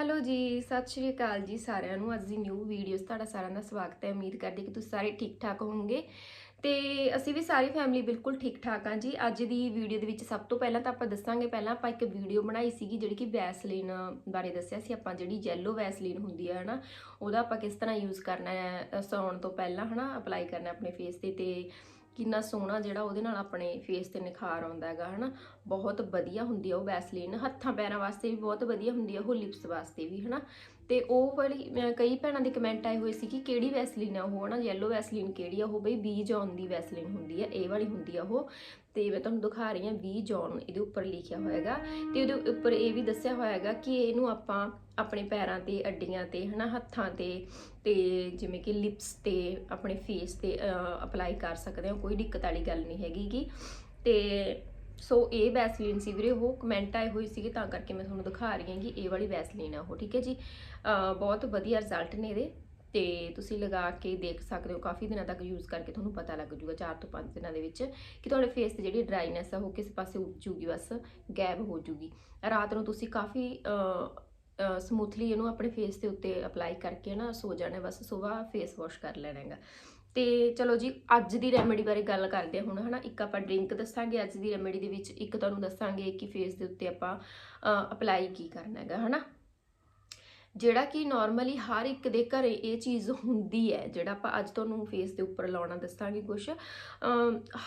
Hello ਜੀ, ਸਤਿ ਸ਼੍ਰੀ ਅਕਾਲ ਜੀ ਸਾਰਿਆਂ ਨੂੰ। ਅੱਜ ਦੀ ਨਿਊ ਵੀਡੀਓਜ਼ ਤੁਹਾਡਾ ਸਾਰਿਆਂ ਦਾ ਸਵਾਗਤ ਹੈ। ਉਮੀਦ ਕਰਦੀ ਕਿ ਤੁਸੀਂ ਸਾਰੇ ਠੀਕ ਠਾਕ ਹੋਵੋਗੇ। ਤੇ ਅਸੀਂ ਵੀ ਸਾਰੀ ਫੈਮਿਲੀ ਬਿਲਕੁਲ ਠੀਕ ਠਾਕ ਹਾਂ ਜੀ। ਅੱਜ ਦੀ ਵੀਡੀਓ ਦੇ ਵਿੱਚ ਸਭ ਤੋਂ ਪਹਿਲਾਂ ਤਾਂ ਆਪਾਂ ਦੱਸਾਂਗੇ, ਪਹਿਲਾਂ ਆਪਾਂ ਇੱਕ ਵੀਡੀਓ ਬਣਾਈ ਸੀਗੀ ਜਿਹੜੀ ਕਿ ਵੈਸਲੀਨ ਬਾਰੇ ਦੱਸਿਆ ਸੀ। ਆਪਾਂ ਜਿਹੜੀ ਜੈਲੋ ਵੈਸਲੀਨ ਹੁੰਦੀ ਹੈ, ਹਨਾ, ਉਹਦਾ ਆਪਾਂ ਕਿਸ ਤਰ੍ਹਾਂ ਯੂਜ਼ ਕਰਨਾ ਹੈ, ਸੌਣ ਤੋਂ ਪਹਿਲਾਂ, ਹਨਾ ਅਪਲਾਈ ਕਰਨਾ ਆਪਣੇ ਫੇਸ ਤੇ। ਤੇ ਕਿੰਨਾ ਸੋਹਣਾ ਜਿਹੜਾ ਉਹਦੇ ਨਾਲ ਆਪਣੇ ਫੇਸ ਤੇ ਨਿਖਾਰ ਆਉਂਦਾ ਹੈਗਾ, ਹਨਾ? ਬਹੁਤ ਵਧੀਆ ਹੁੰਦੀ ਆ ਉਹ ਵੈਸਲੀਨ ਹੱਥਾਂ ਪੈਰਾਂ ਵਾਸਤੇ ਵੀ ਬਹੁਤ ਵਧੀਆ ਹੁੰਦੀ ਆ, ਉਹ ਲਿਪਸ ਵਾਸਤੇ ਵੀ, ਹਨਾ? ਤੇ ਉਹ ਵਾਲੀ ਕਈ ਭੈਣਾਂ ਦੇ ਕਮੈਂਟ ਆਏ ਹੋਏ ਸੀ ਕਿ ਕਿਹੜੀ ਵੈਸਲੀਨ ਆ ਉਹ, ਹਨਾ ਯੈਲੋ ਵੈਸਲੀਨ ਕਿਹੜੀ ਆ ਉਹ, ਬਈ ਬੀ ਜੌਨ ਦੀ ਵੈਸਲੀਨ ਹੁੰਦੀ ਆ ਇਹ ਵਾਲੀ ਹੁੰਦੀ ਆ ਉਹ। ਤੇ ਮੈਂ ਤੁਹਾਨੂੰ ਦਿਖਾ ਰਹੀ ਹਾਂ ਬੀ ਜੌਨ ਇਹਦੇ ਉੱਪਰ ਲਿਖਿਆ ਹੋਏਗਾ ਤੇ ਉਹਦੇ ਉੱਪਰ ਇਹ ਵੀ ਦੱਸਿਆ ਹੋਏਗਾ ਕਿ ਇਹਨੂੰ ਆਪਾਂ ਆਪਣੇ ਪੈਰਾਂ ਤੇ, ਅੱਡੀਆਂ ਤੇ, ਹਨਾ, ਹੱਥਾਂ ਤੇ ਤੇ ਜਿਵੇਂ ਕਿ ਲਿਪਸ ਤੇ, ਆਪਣੇ ਫੇਸ ਤੇ ਅਪਲਾਈ ਕਰ ਸਕਦੇ ਹਾਂ, ਕੋਈ ਦਿੱਕਤ ਵਾਲੀ ਗੱਲ ਨਹੀਂ ਹੈਗੀ ਗੀ। ਤੇ ਸੋ ਇਹ ਵੈਸਲੀਨ ਸੀ ਵੀਰੇ, ਉਹ ਕਮੈਂਟ ਆਏ ਹੋਏ ਸੀਗੇ, ਤਾਂ ਕਰਕੇ ਮੈਂ ਤੁਹਾਨੂੰ ਦਿਖਾ ਰਹੀ ਹਾਂ ਕਿ ਇਹ ਵਾਲੀ ਵੈਸਲੀਨ ਆ ਉਹ, ਠੀਕ ਹੈ ਜੀ? ਬਹੁਤ ਵਧੀਆ ਰਿਜ਼ਲਟ ਨੇ ਇਹਦੇ, ਤੇ ਤੁਸੀਂ ਲਗਾ ਕੇ ਦੇਖ ਸਕਦੇ ਹੋ, ਕਾਫੀ ਦਿਨਾਂ ਤੱਕ ਯੂਜ਼ ਕਰਕੇ ਤੁਹਾਨੂੰ ਪਤਾ ਲੱਗ ਜੂਗਾ 4 ਤੋਂ 5 ਦਿਨਾਂ ਦੇ ਵਿੱਚ, ਕਿ ਤੁਹਾਡੇ ਫੇਸ ਤੇ ਜਿਹੜੀ ਡਰਾਈਨੈਸ ਆ ਉਹ ਕਿਸੇ ਪਾਸੇ ਉੱਡ ਜੂਗੀ ਬਸ ਗਾਇਬ ਹੋ ਜੂਗੀ ਰਾਤ ਨੂੰ ਤੁਸੀਂ ਕਾਫੀ ਸਮੂਥਲੀ ਇਹਨੂੰ ਆਪਣੇ ਫੇਸ ਦੇ ਉੱਤੇ ਅਪਲਾਈ ਕਰਕੇ ਨਾ ਸੋ ਜਾਣਾ, ਬਸ ਸਵੇਰ ਫੇਸ ਵਾਸ਼ ਕਰ ਲੈਣਾ ਹੈਗਾ। ਤੇ ਚਲੋ ਜੀ, ਅੱਜ ਦੀ ਰੈਮੇਡੀ ਬਾਰੇ ਗੱਲ ਕਰਦੇ ਹਾਂ ਹੁਣ, ਹਨਾ? ਇੱਕ ਆਪਾਂ ਡਰਿੰਕ ਦੱਸਾਂਗੇ, ਅੱਜ ਦੀ ਰੈਮੇਡੀ ਦੇ ਵਿੱਚ ਇੱਕ ਤੁਹਾਨੂੰ ਦੱਸਾਂਗੇ ਕਿ ਫੇਸ ਦੇ ਉੱਤੇ ਆਪਾਂ ਅਪਲਾਈ ਕੀ ਕਰਨਾ ਹੈਗਾ, ਹਨਾ? ਜਿਹੜਾ ਕਿ ਨਾਰਮਲੀ ਹਰ ਇੱਕ ਦੇ ਘਰੇ ਇਹ ਚੀਜ਼ ਹੁੰਦੀ ਹੈ, ਜਿਹੜਾ ਆਪਾਂ ਅੱਜ ਤੁਹਾਨੂੰ ਫੇਸ ਦੇ ਉੱਪਰ ਲਾਉਣਾ ਦੱਸਾਂਗੇ ਕੁਝ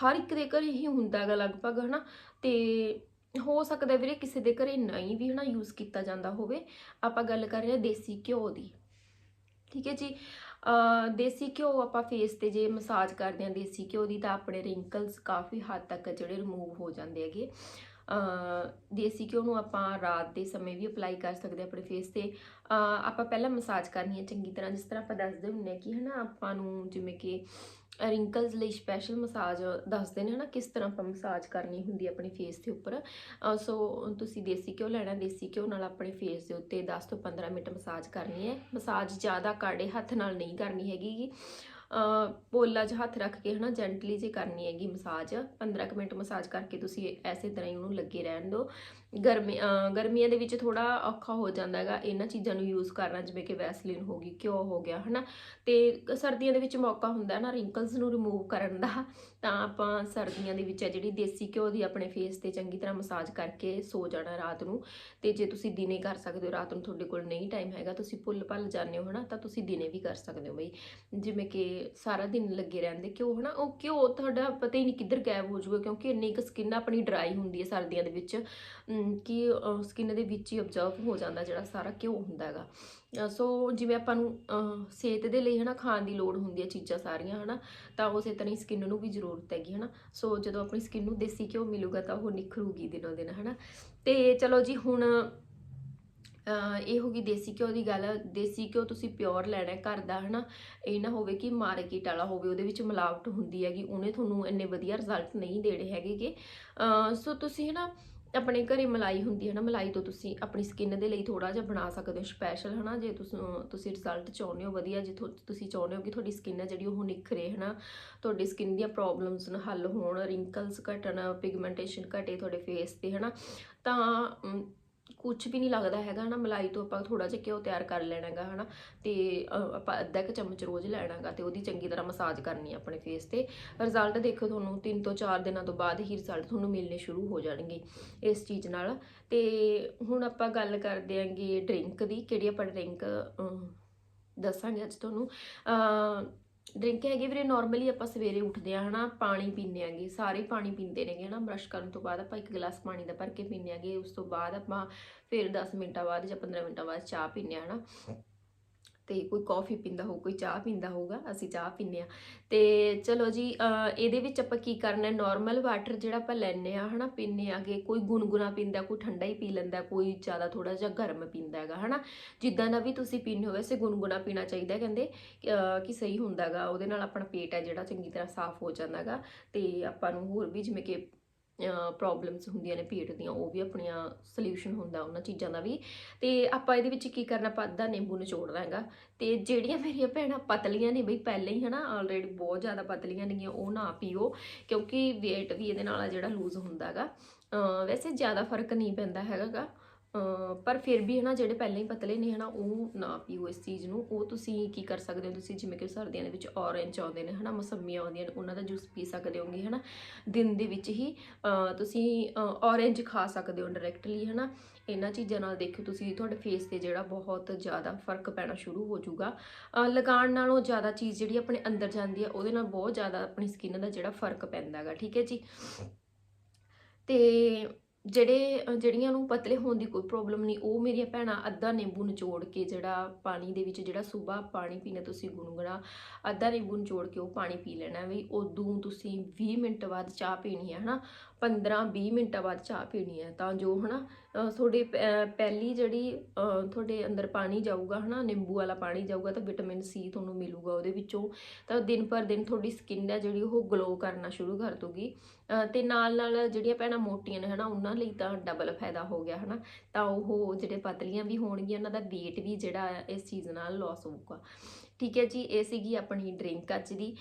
ਹਰ ਇੱਕ ਦੇ ਘਰੇ ਹੀ ਹੁੰਦਾ ਹੈਗਾ ਲਗਭਗ, ਹਨਾ? ਤੇ ਹੋ ਸਕਦਾ ਵੀਰੇ ਕਿਸੇ ਦੇ ਘਰੇ ਨਹੀਂ ਵੀ, ਹਨਾ ਯੂਜ਼ ਕੀਤਾ ਜਾਂਦਾ ਹੋਵੇ। ਆਪਾਂ ਗੱਲ ਕਰ ਰਹੇ ਹਾਂ ਦੇਸੀ ਘਿਓ ਦੀ। ਠੀਕ ਹੈ ਜੀ? ਦੇਸੀ ਘਿਓ ਆਪਾਂ ਫੇਸ ਤੇ ਜੇ ਮਸਾਜ ਕਰਦੇ ਹਾਂ, ਦੇਸੀ ਘਿਓ ਦੀ ਤਾਂ ਆਪਣੇ ਰਿੰਕਲਸ ਕਾਫੀ ਹੱਦ ਤੱਕ ਜਿਹੜੇ ਰਿਮੂਵ ਹੋ ਜਾਂਦੇ ਹੈਗੇ। ਦੇਸੀ ਘਿਓ ਨੂੰ ਆਪਾਂ ਰਾਤ ਦੇ ਸਮੇਂ ਵੀ ਅਪਲਾਈ ਕਰ ਸਕਦੇ ਹਾਂ ਆਪਣੇ ਫੇਸ ਤੇ। ਆਪਾਂ ਪਹਿਲਾਂ ਮਸਾਜ ਕਰਨੀ ਹੈ ਚੰਗੀ ਤਰ੍ਹਾਂ, ਜਿਸ ਤਰ੍ਹਾਂ ਆਪਾਂ ਦੱਸਦੇ ਹੁੰਨੇ ਹਾਂ ਕਿ ਹਨਾ ਆਪਾਂ ਨੂੰ ਜਿਵੇਂ ਕਿ ਰਿੰਕਲਸ ਲਈ ਸਪੈਸ਼ਲ ਮਸਾਜ ਦੱਸਦੇ ਨੇ ਹਨਾ ਕਿਸ ਤਰ੍ਹਾਂ ਆਪਾਂ ਮਸਾਜ ਕਰਨੀ ਹੁੰਦੀ ਹੈ ਆਪਣੇ ਫੇਸ ਦੇ ਉੱਪਰ। ਸੋ ਤੁਸੀਂ ਦੇਸੀ ਘਿਓ ਲੈਣਾ, ਦੇਸੀ ਘਿਓ ਨਾਲ ਆਪਣੇ ਫੇਸ ਦੇ ਉੱਤੇ 10 ਤੋਂ 15 ਮਿੰਟ ਮਸਾਜ ਕਰਨੀ ਹੈ। ਮਸਾਜ ਜ਼ਿਆਦਾ ਕਾੜੇ ਹੱਥ ਨਾਲ ਨਹੀਂ ਕਰਨੀ ਹੈਗੀ ਪੋਲਾ 'ਚ ਹੱਥ ਰੱਖ ਕੇ ਹਨਾ ਜੈਂਟਲੀ ਜੇ ਕਰਨੀ ਹੈਗੀ ਮਸਾਜ 15 ਕੁ ਮਿੰਟ ਮਸਾਜ ਕਰਕੇ ਤੁਸੀਂ ਐਸੇ ਤਰ੍ਹਾਂ ਹੀ ਉਹਨੂੰ ਲੱਗੇ ਰਹਿਣ ਦਿਓ। ਗਰਮੀ ਗਰਮੀਆਂ ਦੇ ਵਿੱਚ ਥੋੜਾ ਔਖਾ ਹੋ ਜਾਂਦਾ ਹੈਗਾ, ਇਹਨਾਂ ਚੀਜ਼ਾਂ ਨੂੰ ਯੂਜ਼ ਕਰਨਾ, ਜਿਵੇਂ ਕਿ ਵੈਸਲੀਨ ਹੋ ਗਈ, ਘਿਓ ਹੋ ਗਿਆ, ਹਨਾ? ਤੇ ਸਰਦੀਆਂ ਦੇ ਵਿੱਚ ਮੌਕਾ ਹੁੰਦਾ ਹੈ ਨਾ ਰਿੰਕਲਸ ਨੂੰ ਰਿਮੂਵ ਕਰਨ ਦਾ, ਤਾਂ ਆਪਾਂ ਸਰਦੀਆਂ ਦੇ ਵਿੱਚ ਹੈ ਜਿਹੜੀ ਦੇਸੀ ਘਿਓ ਦੀ ਆਪਣੇ ਫੇਸ ਤੇ ਚੰਗੀ ਤਰ੍ਹਾਂ ਮਸਾਜ ਕਰਕੇ ਸੋ ਜਾਣਾ ਰਾਤ ਨੂੰ। ਤੇ ਜੇ ਤੁਸੀਂ ਦਿਨੇ ਕਰ ਸਕਦੇ ਹੋ, ਰਾਤ ਨੂੰ ਤੁਹਾਡੇ ਕੋਲ ਨਹੀਂ ਟਾਈਮ ਹੈਗਾ, ਤੁਸੀਂ ਭੁੱਲ ਭੱਲ ਜਾਂਦੇ ਹੋ, ਹਨਾ? ਤਾਂ ਤੁਸੀਂ ਦਿਨੇ ਵੀ ਕਰ ਸਕਦੇ ਹੋ ਬਈ। ਜਿਵੇਂ ਕਿ ਸਾਰਾ ਦਿਨ ਲੱਗੇ ਰਹਿੰਦੇ ਘਿਓ, ਹਨਾ? ਉਹ ਘਿਓ ਤੁਹਾਡਾ ਪਤਾ ਹੀ ਨਹੀਂ ਕਿੱਧਰ ਗਾਇਬ ਹੋ ਜਾਊਗਾ, ਕਿਉਂਕਿ ਇੰਨੀ ਕੁ ਸਕਿਨ ਆਪਣੀ ਡਰਾਈ ਹੁੰਦੀ ਹੈ ਸਰਦੀਆਂ ਦੇ ਵਿੱਚ। ਕਿ ਸਕਿਨ ਦੇ ਵਿੱਚ ਹੀ ਅਬਜ਼ਰਵ ਹੋ ਜਾਂਦਾ ਜਿਹੜਾ ਸਾਰਾ ਘਿਓ ਹੁੰਦਾ ਹੈਗਾ। ਸੋ ਜਿਵੇਂ ਆਪਾਂ ਨੂੰ ਸਿਹਤ ਦੇ ਲਈ ਹਨਾ, ਖਾਣ ਦੀ ਲੋੜ ਹੁੰਦੀ ਹੈ ਚੀਜ਼ਾਂ ਸਾਰੀਆਂ, ਹਨਾ, ਤਾਂ ਉਸੇ ਤਰ੍ਹਾਂ ਹੀ ਸਕਿਨ ਨੂੰ ਵੀ ਜ਼ਰੂਰਤ ਹੈਗੀ, ਹਨਾ। ਸੋ ਜਦੋਂ ਆਪਣੀ ਸਕਿਨ ਨੂੰ ਦੇਸੀ ਘਿਓ ਮਿਲੂਗਾ ਤਾਂ ਉਹ ਨਿਖਰੂਗੀ ਦਿਨੋਂ ਦਿਨ, ਹਨਾ। ਤੇ ਚਲੋ ਜੀ, ਹੁਣ ਇਹ ਹੋ ਗਈ ਦੇਸੀ ਘਿਓ ਦੀ ਗੱਲ। ਦੇਸੀ ਘਿਓ ਤੁਸੀਂ ਪਿਓਰ ਲੈਣਾ ਘਰ ਦਾ, ਹਨਾ। ਇਹ ਨਾ ਹੋਵੇ ਕਿ ਮਾਰਕੀਟ ਵਾਲਾ ਹੋਵੇ, ਉਹਦੇ ਵਿੱਚ ਮਿਲਾਵਟ ਹੁੰਦੀ ਹੈਗੀ, ਉਹਨੇ ਤੁਹਾਨੂੰ ਇੰਨੇ ਵਧੀਆ ਰਿਜ਼ਲਟ ਨਹੀਂ ਦੇਣੇ ਹੈਗੇ ਅਹ ਸੋ ਤੁਸੀਂ ਹਨਾ ਆਪਣੇ ਘਰੇ ਮਲਾਈ ਹੁੰਦੀ ਹੈ ਨਾ, ਮਲਾਈ ਤੋਂ ਤੁਸੀਂ ਆਪਣੀ ਸਕਿਨ ਦੇ ਲਈ ਥੋੜਾ ਜਿਹਾ ਬਣਾ ਸਕਦੇ ਹੋ ਸਪੈਸ਼ਲ ਹਨਾ? ਜੇ ਤੁਸੀਂ ਤੁਸੀਂ ਰਿਜ਼ਲਟ ਚਾਹੁੰਦੇ ਹੋ ਵਧੀਆ, ਜੇ ਤੁਸੀਂ ਚਾਹੁੰਦੇ ਹੋ ਕਿ ਤੁਹਾਡੀ ਸਕਿਨ ਹੈ ਜਿਹੜੀ ਉਹ ਨਿਖਰੇ, ਹਨਾ? ਤੁਹਾਡੀ ਸਕਿਨ ਦੀਆਂ ਪ੍ਰੋਬਲਮਸ ਨੂੰ ਹੱਲ ਹੋਣ ਰਿੰਕਲਸ ਘਟਣ ਪਿਗਮੈਂਟੇਸ਼ਨ ਘਟੇ ਤੁਹਾਡੇ ਫੇਸ ਤੇ, ਹਨਾ? ਤਾਂ ਕੁਝ ਵੀ ਨਹੀਂ ਲੱਗਦਾ ਹੈਗਾ ਹਨਾ। ਮਲਾਈ ਤੋਂ ਆਪਾਂ ਥੋੜਾ ਜਿਹਾ ਘਿਓ ਤਿਆਰ ਕਰ ਲੈਣਾ ਹੈਗਾ ਹਨਾ। ਤੇ ਅ, ਆਪਾਂ ਅੱਧਾ ਕੁ ਚਮਚ ਰੋਜ਼ ਲੈਣਾ ਹੈਗਾ ਤੇ ਉਹਦੀ ਚੰਗੀ ਤਰ੍ਹਾਂ ਮਸਾਜ ਕਰਨੀ ਹੈ ਆਪਣੇ ਫੇਸ ਤੇ। ਰਿਜ਼ਲਟ ਦੇਖੋ ਤੁਹਾਨੂੰ 3 ਤੋਂ 4 ਦਿਨਾਂ ਤੋਂ ਬਾਅਦ ਹੀ ਰਿਜ਼ਲਟ ਤੁਹਾਨੂੰ ਮਿਲਣੇ ਸ਼ੁਰੂ ਹੋ ਜਾਣਗੇ ਇਸ ਚੀਜ਼ ਨਾਲ। ਤੇ ਹੁਣ ਆਪਾਂ ਗੱਲ ਕਰਦੇ ਆਂਗੇ ਡਰਿੰਕ ਦੀ ਕਿਹੜੀ ਆਪਾਂ ਡਰਿੰਕ ਦੱਸਾਂਗੇ ਅੱਜ ਤੁਹਾਨੂੰ। ਡਰਿੰਕ ਹੈਗੀ ਵੀਰੇ ਨਾਰਮਲੀ ਆਪਾਂ ਸਵੇਰੇ ਉੱਠਦੇ ਆ ਹਨਾ, ਪਾਣੀ ਪੀਂਦੇ ਆਂਗੇ ਸਾਰੇ ਪਾਣੀ ਪੀਂਦੇ ਨੇਗੇ, ਹਨਾ ਬਰਸ਼ ਕਰਨ ਤੋਂ ਬਾਅਦ ਆਪਾਂ ਇੱਕ ਗਲਾਸ ਪਾਣੀ ਦਾ ਭਰ ਕੇ ਪੀਂਦੇ ਆਂਗੇ ਉਸ ਤੋਂ ਬਾਅਦ ਆਪਾਂ ਫਿਰ 10 ਮਿੰਟਾਂ ਬਾਅਦ ਜਾਂ 15 ਮਿੰਟਾਂ ਬਾਅਦ ਚਾਹ ਪੀਂਦੇ ਆ ਹਨਾ। ਤੇ ਕੋਈ ਕਾਫੀ ਪੀਂਦਾ ਹੋਊ, ਕੋਈ ਚਾਹ ਪੀਂਦਾ ਹੋਊਗਾ, ਅਸੀਂ ਚਾਹ ਪੀਂਦੇ ਆ ਤੇ ਚਲੋ ਜੀ ਇਹਦੇ ਵਿੱਚ ਆਪਾਂ ਕੀ ਕਰਨਾ ਹੈ ਨਾਰਮਲ ਵਾਟਰ ਜਿਹੜਾ ਆਪਾਂ ਲੈਨੇ ਆ ਹਨਾ, ਪੀਂਦੇ ਆਗੇ ਕੋਈ ਗੁਨਗੁਣਾ ਪੀਂਦਾ, ਕੋਈ ਠੰਡਾ ਹੀ ਪੀ ਲੈਂਦਾ, ਕੋਈ ਜ਼ਿਆਦਾ ਥੋੜਾ ਜਿਹਾ ਗਰਮ ਪੀਂਦਾ ਹੈਗਾ, ਹਨਾ। ਜਿੱਦਾਂ ਦਾ ਵੀ ਤੁਸੀਂ ਪੀਂਦੇ ਹੋ ਵੈਸੇ ਗੁਨਗੁਣਾ ਪੀਣਾ ਚਾਹੀਦਾ ਕਹਿੰਦੇ, ਕਿ ਸਹੀ ਹੁੰਦਾਗਾ ਉਹਦੇ ਨਾਲ ਆਪਣਾ ਪੇਟ ਹੈ ਜਿਹੜਾ ਚੰਗੀ ਤਰ੍ਹਾਂ ਸਾਫ਼ ਹੋ ਜਾਂਦਾਗਾ ਤੇ ਆਪਾਂ ਨੂੰ ਹੋਰ ਵੀ ਜਿਵੇਂ ਕਿ ਪ੍ਰੋਬਲਮਸ ਹੁੰਦੀਆਂ ਨੇ ਪੇਟ ਦੀਆਂ, ਉਹ ਵੀ ਆਪਣੀਆਂ ਸੋਲੂਸ਼ਨ ਹੁੰਦਾ ਉਹਨਾਂ ਚੀਜ਼ਾਂ ਦਾ ਵੀ। ਤੇ ਆਪਾਂ ਇਹਦੇ ਵਿੱਚ ਕੀ ਕਰਨਾ, ਆਪਾਂ ਅੱਧਾ ਨਿੰਬੂ ਨਿਚੋੜਨਾ ਹੈਗਾ। ਤੇ ਜਿਹੜੀਆਂ ਮੇਰੀਆਂ ਭੈਣਾਂ ਪਤਲੀਆਂ ਨੇ ਬਈ, ਪਹਿਲਾਂ ਹੀ ਹਨਾ ਆਲਰੇਡੀ ਬਹੁਤ ਜ਼ਿਆਦਾ ਪਤਲੀਆਂ ਨੇਗੀਆਂ, ਉਹ ਨਾ ਪੀਓ, ਕਿਉਂਕਿ weight ਵੀ ਇਹਦੇ ਨਾਲ ਜਿਹੜਾ ਲੂਜ਼ ਹੁੰਦਾਗਾ ਵੈਸੇ ਜ਼ਿਆਦਾ ਫ਼ਰਕ ਨਹੀਂ ਪੈਂਦਾ ਹੈਗਾਗਾ। ਅਹ ਪਰ ਫਿਰ ਵੀ ਹਨਾ, ਜਿਹੜੇ ਪਹਿਲਾਂ ਹੀ ਪਤਲੇ ਨੇ ਹਨਾ, ਉਹ ਨਾ ਪੀਓ ਇਸ ਚੀਜ਼ ਨੂੰ। ਉਹ ਤੁਸੀਂ ਕੀ ਕਰ ਸਕਦੇ ਹੋ, ਤੁਸੀਂ ਜਿਵੇਂ ਕਿ ਸਰਦੀਆਂ ਦੇ ਵਿੱਚ ਔਰੇਂਜ ਆਉਂਦੇ ਨੇ ਹਨਾ, ਮੌਸਮੀਆਂ ਆਉਂਦੀਆਂ ਨੇ, ਉਹਨਾਂ ਦਾ ਜੂਸ ਪੀ ਸਕਦੇ ਹੋਗੇ ਹਨਾ। ਦਿਨ ਦੇ ਵਿੱਚ ਹੀ ਤੁਸੀਂ ਔਰੇਂਜ ਖਾ ਸਕਦੇ ਹੋ ਡਾਇਰੈਕਟਲੀ ਹਨਾ। ਇਹਨਾਂ ਚੀਜ਼ਾਂ ਨਾਲ ਦੇਖਿਓ ਤੁਸੀਂ, ਤੁਹਾਡੇ ਫੇਸ ਤੇ ਜਿਹੜਾ ਬਹੁਤ ਜ਼ਿਆਦਾ ਫ਼ਰਕ ਪੈਣਾ ਸ਼ੁਰੂ ਹੋ ਜਾਊਗਾ। ਲਗਾਉਣ ਨਾਲੋਂ ਜ਼ਿਆਦਾ ਚੀਜ਼ ਜਿਹੜੀ ਆਪਣੇ ਅੰਦਰ ਜਾਂਦੀ ਹੈ, ਉਹਦੇ ਨਾਲ ਬਹੁਤ ਜ਼ਿਆਦਾ ਆਪਣੀ ਸਕਿਨ ਦਾ ਜਿਹੜਾ ਫ਼ਰਕ ਪੈਂਦਾ ਹੈਗਾ, ਠੀਕ ਹੈ ਜੀ। ਤੇ ਜਿਹੜੇ ਜਿਹੜੀਆਂ ਨੂੰ ਪਤਲੇ ਹੋਣ ਦੀ ਕੋਈ ਪ੍ਰੋਬਲਮ ਨਹੀਂ, ਉਹ ਮੇਰੀਆਂ ਭੈਣਾਂ ਅੱਧਾ ਨਿੰਬੂ ਨਿਚੋੜ ਕੇ ਜਿਹੜਾ ਪਾਣੀ ਦੇ ਵਿੱਚ, ਜਿਹੜਾ ਸਵੇਰ ਪਾਣੀ ਪੀਣਾ ਤੁਸੀਂ ਗੁਨਗੁਣਾ ਅੱਧਾ ਨਿੰਬੂ ਨਿਚੋੜ ਕੇ ਉਹ ਪਾਣੀ ਪੀ ਲੈਣਾ ਵੀ ਉਦੋਂ ਤੁਸੀਂ 20 ਮਿੰਟ ਬਾਅਦ ਚਾਹ ਪੀਣੀ ਹੈ, ਹਨਾ? 15-20 ਮਿੰਟਾਂ ਬਾਅਦ ਚਾਹ ਪੀਣੀ ਹੈ। ਤਾਂ ਜੋ ਹਨਾ ਅ, ਤੁਹਾਡੇ ਪ- ਪਹਿਲੀ ਜਿਹੜੀ ਤੁਹਾਡੇ ਅੰਦਰ ਪਾਣੀ ਜਾਊਗਾ ਹਨਾ ਨਿੰਬੂ ਵਾਲਾ ਪਾਣੀ ਜਾਊਗਾ ਤਾਂ ਵਿਟਾਮਿਨ ਸੀ ਤੁਹਾਨੂੰ ਮਿਲੂਗਾ ਉਹਦੇ ਵਿੱਚੋਂ। ਤਾਂ ਦਿਨ ਪਰ ਦਿਨ ਤੁਹਾਡੀ ਸਕਿਨ ਹੈ ਜਿਹੜੀ ਉਹ ਗਲੋ ਕਰਨਾ ਸ਼ੁਰੂ ਕਰ ਦੂਗੀ ਅ, ਤੇ ਨਾਲ ਨਾਲ ਜਿਹੜੀਆਂ ਭੈਣਾਂ ਮੋਟੀਆਂ ਨੇ ਹਨਾ ਉਹਨਾਂ ਲਈ ਤਾਂ ਡਬਲ ਫਾਇਦਾ ਹੋ ਗਿਆ ਹਨਾ। ਤਾਂ ਉਹ ਜਿਹੜੇ ਪਤਲੀਆਂ ਵੀ ਹੋਣਗੀਆਂ ਉਹਨਾਂ ਦਾ weight ਵੀ ਜਿਹੜਾ ਹੈ ਇਸ ਚੀਜ਼ ਨਾਲ ਲਾਸ ਹੋਊਗਾ। ਠੀਕ ਹੈ ਜੀ ਇਹ ਸੀਗੀ ਆਪਣੀ ਡਰਿੰਕ ਅੱਜ ਦੀ।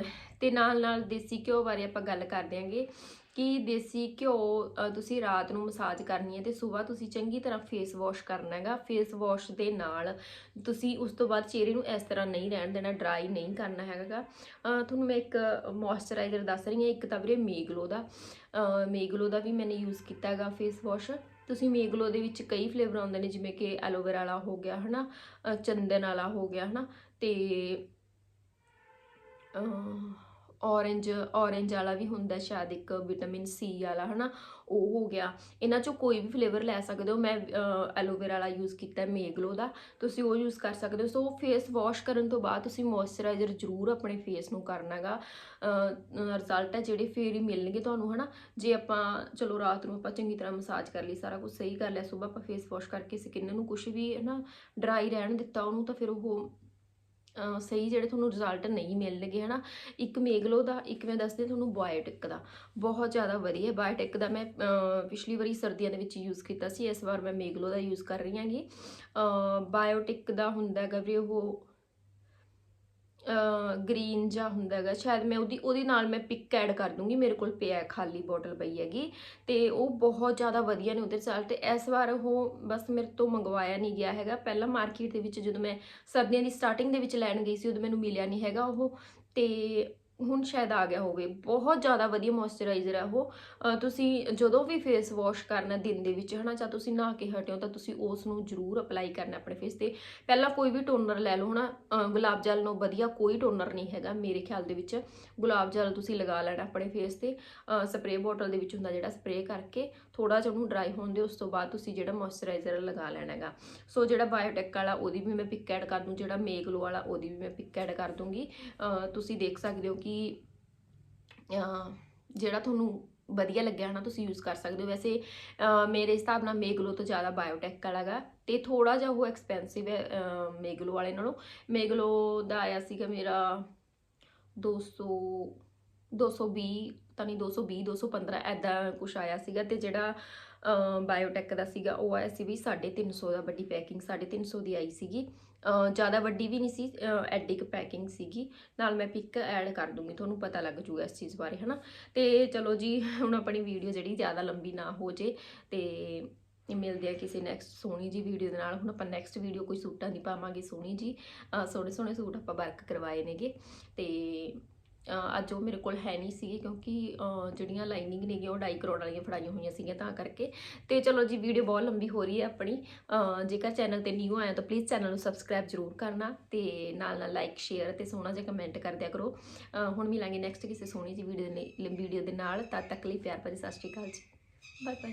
ਅ, ਤੇ ਨਾਲ ਨਾਲ ਦੇਸੀ ਘਿਓ ਬਾਰੇ ਆਪਾਂ ਗੱਲ ਕਰ ਦਿਆਂਗੇ ਕਿ ਦੇਸੀ ਘਿਓ ਤੁਸੀਂ ਰਾਤ ਨੂੰ ਮਸਾਜ ਕਰਨੀ ਹੈ ਤੇ ਸਵੇਰ ਤੁਸੀਂ ਚੰਗੀ ਤਰ੍ਹਾਂ ਫੇਸ ਵਾਸ਼ ਕਰਨਾ ਹੈਗਾ। ਫੇਸ ਵਾਸ਼ ਦੇ ਨਾਲ ਤੁਸੀਂ ਉਸ ਤੋਂ ਬਾਅਦ ਚਿਹਰੇ ਨੂੰ ਇਸ ਤਰ੍ਹਾਂ ਨਹੀਂ ਰਹਿਣ ਦੇਣਾ ਡਰਾਈ ਨਹੀਂ ਕਰਨਾ ਹੈਗਾ। ਤੁਹਾਨੂੰ ਮੈਂ ਇੱਕ ਮੋਇਸਚਰਾਈਜ਼ਰ ਦੱਸ ਰਹੀ ਹਾਂ ਇੱਕ ਤਾਂ ਵੀਰੇ ਮੇਗਲੋ ਦਾ। ਮੇਗਲੋ ਦਾ ਵੀ ਮੈਨੇ ਯੂਜ਼ ਕੀਤਾ ਹੈਗਾ ਫੇਸ ਵਾਸ਼ ਤੁਸੀਂ ਮੇਗਲੋ ਦੇ ਵਿੱਚ ਕਈ ਫਲੇਵਰ ਆਉਂਦੇ ਨੇ ਜਿਵੇਂ ਕਿ ਐਲੋਵੇਰਾ ਵਾਲਾ ਹੋ ਗਿਆ ਹਨਾ? ਅ, ਚੰਦਨ ਵਾਲਾ ਹੋ ਗਿਆ ਹਨਾ? ਤੇ ਔਰੇਂਜ ਔਰੇਂਜ ਵਾਲਾ ਵੀ ਹੁੰਦਾ ਸ਼ਾਇਦ ਇੱਕ ਵਿਟਾਮਿਨ ਸੀ ਵਾਲਾ, ਹਨਾ, ਉਹ ਹੋ ਗਿਆ। ਇਹਨਾਂ ਚੋਂ ਕੋਈ ਵੀ ਫਲੇਵਰ ਲੈ ਸਕਦੇ ਹੋ। ਮੈਂ ਐਲੋਵੇਰਾ ਵਾਲਾ ਯੂਜ਼ ਕੀਤਾ ਮੇਗਲੋ ਦਾ। ਤੁਸੀਂ ਉਹ ਯੂਜ਼ ਕਰ ਸਕਦੇ ਹੋ। ਸੋ ਫੇਸ ਵਾਸ਼ ਕਰਨ ਤੋਂ ਬਾਅਦ ਤੁਸੀਂ ਮੋਇਸਚਰਾਈਜ਼ਰ ਜ਼ਰੂਰ ਆਪਣੇ ਫੇਸ ਨੂੰ ਕਰਨਾਗਾ ਰਿਜ਼ਲਟ ਹੈ ਜਿਹੜੇ ਫੇਰ ਹੀ ਮਿਲਣਗੇ ਤੁਹਾਨੂੰ, ਹਨਾ। ਜੇ ਆਪਾਂ, ਚਲੋ, ਰਾਤ ਨੂੰ ਆਪਾਂ ਚੰਗੀ ਤਰ੍ਹਾਂ ਮਸਾਜ ਕਰ ਲਈ, ਸਾਰਾ ਕੁਝ ਸਹੀ ਕਰ ਲਿਆ, ਸਵੇਰ ਆਪਾਂ ਫੇਸ ਵਾਸ਼ ਕਰਕੇ ਸਕਿਨ ਨੂੰ ਕੁਝ ਵੀ, ਹਨਾ ਡਰਾਈ ਰਹਿਣ ਦਿੱਤਾ ਉਹਨੂੰ, ਤਾਂ ਫਿਰ ਉਹ ਸਹੀ ਜਿਹੜੇ ਤੁਹਾਨੂੰ ਰਿਜ਼ਲਟ ਨਹੀਂ ਮਿਲਣਗੇ, ਹਨਾ? ਇੱਕ ਮੇਗਲੋ ਦਾ, ਇੱਕ ਮੈਂ ਦੱਸਦੀ ਤੁਹਾਨੂੰ ਬਾਇਓਟਿਕ ਦਾ। ਬਹੁਤ ਜ਼ਿਆਦਾ ਵਧੀਆ ਬਾਇਓਟਿਕ ਦਾ ਮੈਂ ਪਿਛਲੀ ਵਾਰੀ ਸਰਦੀਆਂ ਦੇ ਵਿੱਚ ਯੂਜ਼ ਕੀਤਾ ਸੀ, ਇਸ ਵਾਰ ਮੈਂ ਮੇਗਲੋ ਦਾ ਯੂਜ਼ ਕਰ ਰਹੀ ਹਾਂਗੀ। ਬਾਇਓਟਿਕ ਦਾ ਹੁੰਦਾ ਹੈਗਾ ਵੀ ਉਹ ਗ੍ਰੀਨ ਜਾਂ ਹੁੰਦਾ ਹੈਗਾ, ਸ਼ਾਇਦ ਮੈਂ ਉਹਦੀ, ਉਹਦੇ ਨਾਲ ਮੈਂ ਪਿਕ ਐਡ ਕਰ ਦੂੰਗੀ, ਮੇਰੇ ਕੋਲ ਪਿਆ ਖਾਲੀ ਬੋਟਲ ਪਈ ਹੈਗੀ, ਤੇ ਉਹ ਬਹੁਤ ਜ਼ਿਆਦਾ ਵਧੀਆ ਨੇ ਉਹਦੇ ਰਿਜ਼ਲਟ ਤੇ ਇਸ ਵਾਰ ਉਹ ਬਸ ਮੇਰੇ ਤੋਂ ਮੰਗਵਾਇਆ ਨਹੀਂ ਗਿਆ ਹੈਗਾ, ਪਹਿਲਾਂ ਮਾਰਕੀਟ ਦੇ ਵਿੱਚ ਜਦੋਂ ਮੈਂ ਸਰਦੀਆਂ ਦੀ ਸਟਾਰਟਿੰਗ ਦੇ ਵਿੱਚ ਲੈਣ ਗਈ ਸੀ, ਉਦੋਂ ਮੈਨੂੰ ਮਿਲਿਆ ਨਹੀਂ ਹੈਗਾ ਉਹ, ਤੇ ਹੁਣ ਸ਼ਾਇਦ ਆ ਗਿਆ ਹੋਵੇ। ਬਹੁਤ ਜ਼ਿਆਦਾ ਵਧੀਆ ਮੋਇਸਚਰਾਈਜ਼ਰ ਹੈ ਉਹ। ਤੁਸੀਂ ਜਦੋਂ ਵੀ ਫੇਸ ਵਾਸ਼ ਕਰਨਾ ਦਿਨ ਦੇ ਵਿੱਚ, ਹਨਾ, ਜਾਂ ਤੁਸੀਂ ਨਹਾ ਕੇ ਹਟਿਓ ਤਾਂ ਤੁਸੀਂ ਉਸ ਨੂੰ ਜ਼ਰੂਰ ਅਪਲਾਈ ਕਰਨਾ ਆਪਣੇ ਫੇਸ ਤੇ। ਪਹਿਲਾਂ ਕੋਈ ਵੀ ਟੋਨਰ ਲੈ ਲਓ, ਹਨਾ। ਅਹ ਗੁਲਾਬ ਜਲ ਨੂੰ ਵਧੀਆ ਕੋਈ ਟੋਨਰ ਨਹੀਂ ਹੈਗਾ ਮੇਰੇ ਖਿਆਲ ਦੇ ਵਿੱਚ। ਗੁਲਾਬ ਜਲ ਤੁਸੀਂ ਲਗਾ ਲੈਣਾ ਆਪਣੇ ਫੇਸ ਤੇ। ਸਪਰੇ ਬੋਟਲ ਦੇ ਵਿੱਚ ਹੁੰਦਾ ਜਿਹੜਾ ਸਪਰੇ ਕਰਕੇ ਥੋੜਾ ਜਿਹਾ ਉਹਨੂੰ ਡਰਾਈ ਹੋਣ ਦੇ ਉਸ ਤੋਂ ਬਾਅਦ ਤੁਸੀਂ ਜਿਹੜਾ ਮੋਇਸਚਰਾਈਜ਼ਰ ਲਗਾ ਲੈਣਾ ਹੈਗਾ। ਸੋ ਜਿਹੜਾ ਬਾਇਓਟੈਕ ਵਾਲਾ, ਉਹਦੀ ਵੀ ਮੈਂ ਪਿਕ ਐਡ ਕਰ ਦੂੰ, ਜਿਹੜਾ ਮੇਗਲੋ ਵਾਲਾ, ਉਹਦੀ ਵੀ ਮੈਂ ਪਿਕ ਐਡ ਕਰ ਦੂੰਗੀ। ਤੁਸੀਂ ਦੇਖ ਸਕਦੇ ਹੋ ਕਿ ਅਹ, ਜਿਹੜਾ ਤੁਹਾਨੂੰ ਵਧੀਆ ਲੱਗਿਆ ਹਨਾ ਤੁਸੀਂ ਯੂਜ਼ ਕਰ ਸਕਦੇ ਹੋ। ਵੈਸੇ ਮੇਰੇ ਹਿਸਾਬ ਨਾਲ ਮੇਗਲੋ ਤੋਂ ਜ਼ਿਆਦਾ ਬਾਇਓਟੈਕ ਵਾਲਾ ਗਾ, ਤੇ ਥੋੜਾ ਜਿਹਾ ਉਹ ਐਕਸਪੈਂਸਿਵ ਹੈ ਮੇਗਲੋ ਵਾਲੇ ਨਾਲੋਂ। ਮੇਗਲੋ ਦਾ ਆਇਆ ਸੀਗਾ ਮੇਰਾ 200 220 ਤਾਂ ਨਹੀਂ 220 215 ਐਦਾਂ ਕੁਛ ਆਇਆ ਸੀਗਾ। ਤੇ ਜਿਹੜਾ ਬਾਇਓਟੈਕ ਦਾ ਸੀਗਾ, ਉਹ ਆਇਆ ਸੀ ਵੀ 350 ਦਾ, ਵੱਡੀ ਪੈਕਿੰਗ 350 ਦੀ ਆਈ ਸੀਗੀ। ਜ਼ਿਆਦਾ ਵੱਡੀ ਵੀ ਨਹੀਂ ਸੀ ਐਡੀ ਕੁ ਪੈਕਿੰਗ ਸੀਗੀ। ਨਾਲ ਮੈਂ ਪਿਕ ਐਡ ਕਰ ਦੂੰਗੀ, ਤੁਹਾਨੂੰ ਪਤਾ ਲੱਗ ਜੂਗਾ ਇਸ ਚੀਜ਼ ਬਾਰੇ, ਹਨਾ? ਤੇ ਚਲੋ ਜੀ, ਹੁਣ ਆਪਣੀ ਵੀਡੀਓ ਜਿਹੜੀ ਜ਼ਿਆਦਾ ਲੰਬੀ ਨਾ ਹੋ ਜੇ, ਤੇ ਮਿਲਦੇ ਆ ਕਿਸੇ ਨੈਕਸਟ ਸੋਹਣੀ ਜੀ ਵੀਡੀਓ ਦੇ ਨਾਲ। ਹੁਣ ਆਪਾਂ ਨੈਕਸਟ ਵੀਡੀਓ ਕੋਈ ਸੂਟਾਂ ਦੀ ਪਾਵਾਂਗੇ ਸੋਹਣੀ ਜੀ ਸੋਹਣੇ ਸੋਹਣੇ ਸੂਟ ਆਪਾਂ ਵਰਕ ਕਰਵਾਏ ਨੇਗੇ। ਤੇ ਅੱਜ ਉਹ ਮੇਰੇ ਕੋਲ ਹੈ ਨਹੀਂ ਸੀਗੇ ਕਿਉਂਕਿ ਜਿਹੜੀਆਂ ਲਾਈਨਿੰਗ ਨੇਗੀਆਂ ਉਹ ਡਾਈ ਕਰਾਉਣ ਵਾਲੀਆਂ ਫੜਾਈਆਂ ਹੋਈਆਂ ਸੀਗੀਆਂ ਤਾਂ ਕਰਕੇ। ਤੇ ਚਲੋ ਜੀ ਵੀਡੀਓ ਬਹੁਤ ਲੰਬੀ ਹੋ ਰਹੀ ਹੈ ਆਪਣੀ। ਜੇਕਰ ਚੈਨਲ ਤੇ ਨਿਊ ਆਇਆ ਤਾਂ ਪਲੀਜ਼ ਚੈਨਲ ਨੂੰ ਸਬਸਕ੍ਰਾਈਬ ਜ਼ਰੂਰ ਕਰਨਾ ਤੇ ਨਾਲ ਨਾਲ ਲਾਈਕ ਸ਼ੇਅਰ ਤੇ ਸੋਹਣਾ ਜਿਹਾ ਕਮੈਂਟ ਕਰ। ਦਿਆ ਕਰੋ ਹੁਣ ਮਿਲਾਂਗੇ ਨੈਕਸਟ ਕਿਸੇ ਸੋਹਣੀ ਜੀ ਵੀਡੀਓ ਦੇ ਵੀਡੀਓ ਦੇ ਨਾਲ। ਤਦ ਤੱਕ ਲਈ ਪਿਆਰ ਭਰੀ ਸਤਿ ਸ਼੍ਰੀ ਅਕਾਲ ਜੀ। Bye bye